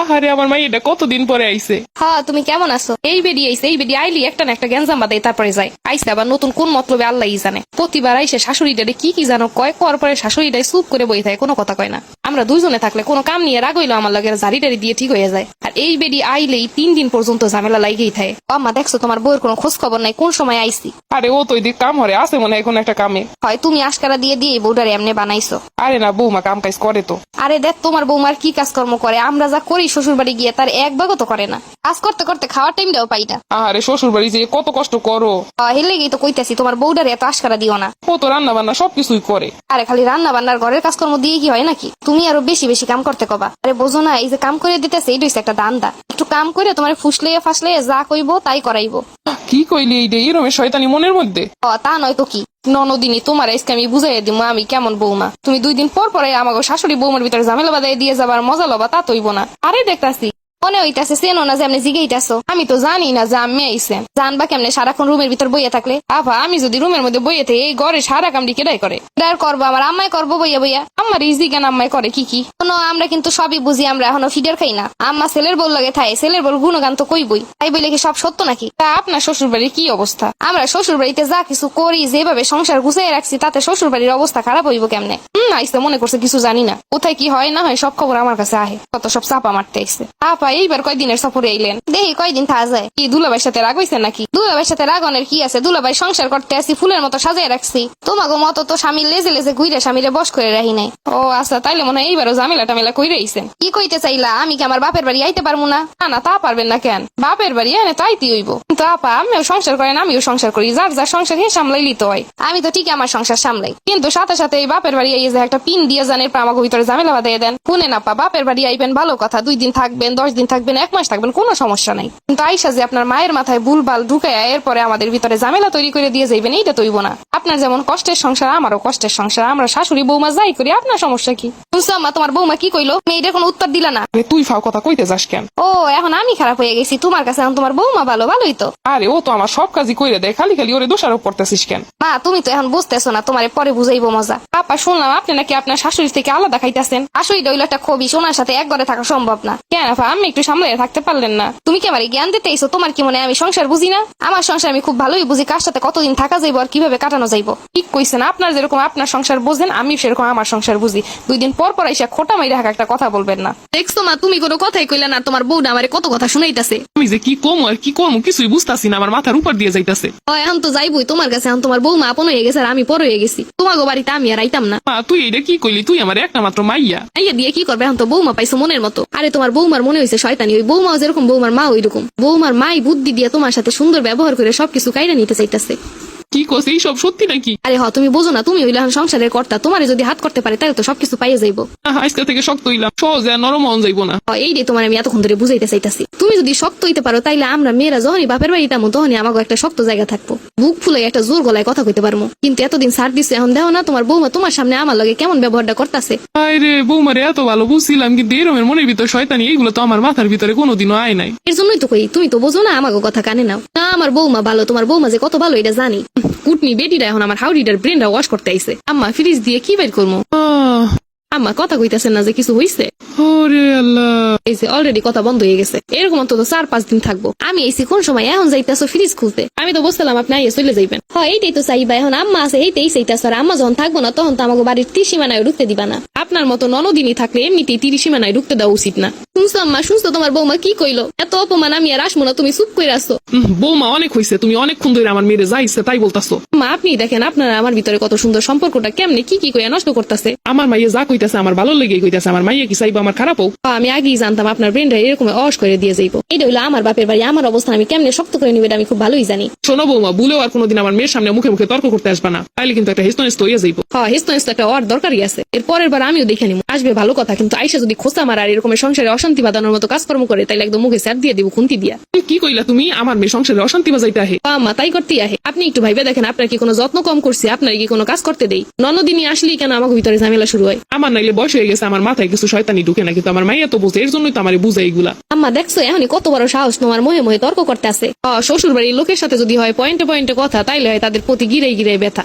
আহারে, আমার মাই এটা কতদিন পরে আইছে? হ্যাঁ তুমি কেমন আছো? এই বেডি আইছে, এই বেরিয়ে আইলি একটা না একটা গ্যাঞ্জাম বাদাই তারপরে যায়। আইছে আবার নতুন কোন মতলবে আল্লাহই জানে। প্রতিবার আইসে শাশুড়িটারে কি কি জানো কয়, কর পরে শাশুড়ি শাশুড়িটাই চুপ করে বই থাকে, কোনো কথা কয় না। আমরা দুইজনে থাকলে কোনো কাম নিয়ে রাগ হইল আমার লাগে ঝাড়ি টাড়ি দিয়ে ঠিক হয়ে যায়। আর এই বেরি আইলেই তিন দিন পর্যন্ত ঝামেলা লাগেই থাকে। ও মা দেখছ তোমার বউয়ের কোনো খোঁজ খবর নাই কোন সময় আইসি আরে ও তো এদিক কাম হরে আছে মনে হয় এখন একটা কামে। হয় তুমি আশকারা দিয়ে দিয়ে বউটারে এমনি বানাইছো? আরে না বৌমা কাম কাজ করে তো। আরে দেখ তোমার বৌমার কি কাজকর্ম করে? আমরা যা করি শ্বশুর বাড়ি গিয়ে তার এক ভাগও তো করে না। কাজ করতে করতে খাওয়ার টাইমটাও পাই না। আহারে শ্বশুর বাড়ি যে কত কষ্ট করো। হেলে গিয়ে তো কইতাছি তোমার বউটারে এত আশকারা দিও না। ও তো রান্না বান্না সবকিছুই করে। আরে খালি রান্না বান্নার ঘরের কাজকর্ম দিয়ে কি হয় নাকি? তুমি আরও বেশি বেশি কাম করতে কবা। আরে বোঝো না এই যে কাম করে দিতেছে এইটা হচ্ছে একটা দান্দা। একটু কাম করে তোমার ফুসলে ফাসলে যা কইব তাই করাইবো। কি কইলি এই এরমের শয়তানি মনের মধ্যে? ও তা নয় তো কি? ননদিনী তোমার আজকে আমি বুঝাই দিব আমি কেমন বৌমা? তুমি দুই দিন পর পরে আমাকে শাশুড়ি বৌমার ভিতরে ঝামেলা বাদাই দিয়ে যাবার মজা লবা তা তৈব না। আরে দেখতাছি মনে হইতাছে চেনো না যে আপনি জিগেইতাছো? আমি তো জানি না যে আমি আইসেন জানবা কেমনে সারাক্ষণ রুমের ভিতর বইয়ে থাকলে? আভা, আমি যদি রুমের মধ্যে বইয়ে থাকি, এই ঘরে সারা কামড়ি কেডাই করে? আর করব আমার আম্মাই করব বইয়া বইয়া। আমার ইজি জ্ঞান আম্মাই করে কি কি? কোনো, আমরা কিন্তু সবই বুঝি, আমরা এখনও ফিডার খাই না। আম্মা ছেলের বল লাগে থাই, ছেলের বল গুণগান তো কই বই তাই বলে কি সব সত্য নাকি? তা আপনার শ্বশুর বাড়ির কি অবস্থা? আমরা শ্বশুর বাড়িতে যা কিছু করি, যেভাবে সংসার গুছিয়ে রাখছি, তাতে শ্বশুর বাড়ির অবস্থা খারাপ হইব কেমনে? হম, আইসে মনে করছে, কিছু জানি না। কোথায় কি হয়, না হয় সব খবর আমার কাছে আহে। কত সব চাপা মারতে আইসে। আপা এইবার কয়দিনের সফরে আইলেন দেখি কয়দিন থাকা যায় কি দুলাভাইয়ের সাথে রাগ হইছে নাকি? দুলাভাইয়ের সাথে রাগনের কি আছে? দুলাভাই সংসার করতে আসি ফুলের মতো সাজাই রাখছি। তোমাকে মতো তো স্বামী লেজে লেজে ঘুরে স্বামীরে বস করে রাখি নাই। ও আচ্ছা তাইলে মনে হয় এইবারও ঝামেলা টামেলা কইরে আইছেন। কি কইতে চাইলা? আমি কি আমার বাপের বাড়ি আইতে পারব না? না না, তা পারবেন না কেন? বাপের বাড়ি এনে তাইতে হইব। কিন্তু আপা, আমিও সংসার করেন, আমিও সংসার করি। যার যার সংসার হে সামলাই লিতে হয়। আমি তো ঠিক আমার সংসার সামলাই। কিন্তু সাথে সাথে এই বাপের বাড়ি আইয়ে যে একটা পিন দিয়ে জানের পর আমাকে ভিতরে ঝামেলা বাদাই দেন। শুনে না পা বাপের বাড়ি আইবেন, ভালো কথা। দুই দিন থাকবেন, দশ দিন থাকবেন এক মাস থাকবেন, কোনো সমস্যা নাই। কিন্তু আইসা যে আপনার মায়ের মাথায় ভুলবাল ঢুকায় এরপরে আমাদের ভিতরে ঝামেলা তৈরি করে দিয়ে যাইবেন, এইটা তৈব না। আপনার যেমন কষ্টের সংসার, আমারও কষ্টের সংসার। আমরা শাশুড়ি, বৌমা যাই করি, আপনার সমস্যা কি? শুনছো তোমার বৌমা কি কইলো? মেয়েটার কোনো উত্তর দিলা না। আরে তুই ফাও কথা কইতে যাস কেন? ও এখন আমি খারাপ হয়ে গেছি। তোমার কাছে এখন তোমার বৌমা ভালো ভালোই তো। আরে ও তো আমার সব কাজই কইরে দেয় খালি খালি ওরে দোষারোপ করতেছিস কেন? মা তুমি তো এখন বুঝতেছো না তোমার পরে বুঝাইবো মজা। আপা শুনলাম আপনি নাকি আপনার শাশুড়ি থেকে আলাদা খাইতেছেন। দইল একটা খবি সোনার সাথে এক ঘরে থাকা সম্ভব না। কেন আপা আমি একটু সামলে থাকতে পারলেন না। তুমি কি আমার জ্ঞান দিতে এসো? তোমার কি মনে আমি সংসার বুঝি না? আমার সংসার আমি খুব ভালোই বুঝি কার সাথে কতদিন থাকা যাইবো আর কীভাবে কাটানো যাইবো? ঠিক কইছেন আপনার যেরকম আপনার সংসার বোঝেন আমি সেরকম আমার সংসার বুঝি। দুই দিন পর পর এসে খোটা মাইরা হাঁকা একটা কথা বলবেন না। দেখছ মা তুমি কোনো কথাই কইলে না তোমার বউটা আমারে কত কথা শুনাইতাছে। আমি যে কি কম আর কি কম কিছুই বুঝতাছি না আমার মাথার উপর দিয়ে যাইতাছে। ও এখন তো যাইবই তোমার কাছে এখন তোমার বৌমা আপন হয়ে গেছে আর আমি পর হয়ে গেছি। তোমাকে বাড়িতে আমি আর আইতাম না। মা তুই এটা কি কইলি? তুই আমার একটা মাত্র মাইয়া। আইয়া দিয়ে কি করবে এখন তো বৌমা পাইছো মনের মতো। আরে তোমার বৌমার মনে হয়েছে শয়তানি ওই বৌমাও যেরকম বৌমার মা ওইরকম। বৌমার মাই বুদ্ধি দিয়ে তোমার সাথে সুন্দর ব্যবহার করে সবকিছু কাইরা নিতে চাইতেছে। কি কস এইসব সত্যি নাকি? আরে হ তুমি বোঝো না তুমি হইলে এখন সংসারের কর্তা তোমারে যদি হাত করতে পারে তাহলে তো সবকিছু পাইয়ে যাইবো। আহ, আজকে থেকে শক্ত হইলাম সহজে আর নরম হন যাইব না। হ, এই তোমার আমি এতক্ষণ ধরে বুঝাইতে চাইতাছি। তুমি যদি শক্ত হইতে পারো তাইলে আমরা মেয়েরা যখনই বাপের বাড়ি তখনই আমাকে একটা শক্ত জায়গা থাকব। বুক ফুলে একটা জোর গলায় কথা কইতে পারব কিন্তু এতদিন সার দিচ্ছে এখন দেখো না তোমার বৌমা তোমার সামনে আমার লগে কেমন ব্যবহারটা করতেছে। আরে বৌমারে এত ভালো বুঝছিলাম কিন্তু এরমের মনের ভিতর শয়তানি এইগুলো তো আমার মাথার ভিতরে কোনোদিনও আয় নাই। এর জন্যই তো কই তুমি তো বোঝো না আমাকে কথা কানে নাও। না আমার বৌমা ভালো তোমার বৌমা যে কত ভালো এটা জানি। কুটনি বেটিরা এখন আমার হাউডিটার ব্রেনটা ওয়াশ করতে আইছে। আম্মা ফ্রিজ দিয়ে কি বের করব আম্মা কথা কইতাছেন না যে কিছু হইছে। ওরে আল্লাহ। এই যে অলরেডি কথা বন্ধ হয়ে গেছে। এরকম অন্তত চার পাঁচ দিন থাকব। আমি এসি কোন সময়? এখন যাইতেছো ফ্রিজ খুলতে। আমি তো বুঝলাম আপনি আইয়ে চলে যাইবেন। হয় এইটাই তো চাইবা এখন আম্মা আছে এইটাই চাইতেছ। আর আম্মা যখন থাকব না তখন তো আমাকে বাড়ির ত্রিসীমানায় ঢুকতে দিবা না। আপনার মতো ননদিনই থাকলে এমনিতেই ত্রিসীমানায় ঢুকতে দেওয়া উচিত না। শুনছো আম্মা? শুনছো তোমার বৌমা কি কইলো? এত অপমান আমি আর আসব না তুমি চুপ করে আসো। বৌমা অনেক হইছে তুমি অনেকক্ষণ ধরে আমার মেয়েরে যা ইচ্ছে তাই বলতাছো। মা আপনি দেখেন আপনারা আমার ভিতরে কত সুন্দর সম্পর্কটা কেমনে কি কি কইয়া নষ্ট করতেছে। আমার মাইয়া যা কইতাছে আমার ভালো লেগে কইতাছে আমার মাইয়া কি চাইব আমার খারাপ হোক আমি আগেই জানতাম আপনার ব্রেনটা এরকম অস করে দিয়ে যাইবো। এটা আমার বাপের বাড়ি আমার অবস্থান আমি কেমনে শক্ত করে নিবে আমি খুব ভালোই জানি। শোনো বৌমা ভুলেও আর কোনোদিন আমার মেয়ের সামনে মুখে মুখে তর্ক করতে আসবা না। তাইলে কিন্তু একটা হেস্তনেস্ত হইয়া যাইবো। হ্যাঁ একটা ওর দরকারই আছে। এর পরের বার আমিও দেখে নিব আসবে ভালো কথা কিন্তু আইসা যদি খোসা মার আর এরকমের সংসারে অশান্তি বাঁধানোর মতো কাজকর্ম করে তাইলে একদম মুখে স্যার দিয়ে দিব খুন্তি দিয়া। কি কইলা তুমি? আমার মেয়ে সংসারে অশান্তি বাজাইতে আহে। মা তাই করতেই আহে। আপনি একটু ভাইবে দেখেন আপনার কি কোনো যত্ন কম করছে? আপনার কি কোনো কাজ করতে দেই? ননদিনী আসলেই কেন আমাকে ভিতরে ঝামেলা শুরু হয়? আমার নাইলে বয়স হয়ে গেছে আমার মাথায় কিছু শয়তানি ঢুকে না কিন্তু আমার মাইয়া তো বুঝে এর জন্যই তো আমার বুঝে এইগুলা। আম্মা দেখছ এখনই কত বড় সাহস তোমার মহে মোহে তর্ক করতে আছে। শ্বশুর বাড়ির লোকের সাথে যদি হয় পয়েন্টে পয়েন্টে কথা তাইলে হয় তাদের প্রতি গিরাই গিরাই ব্যথা।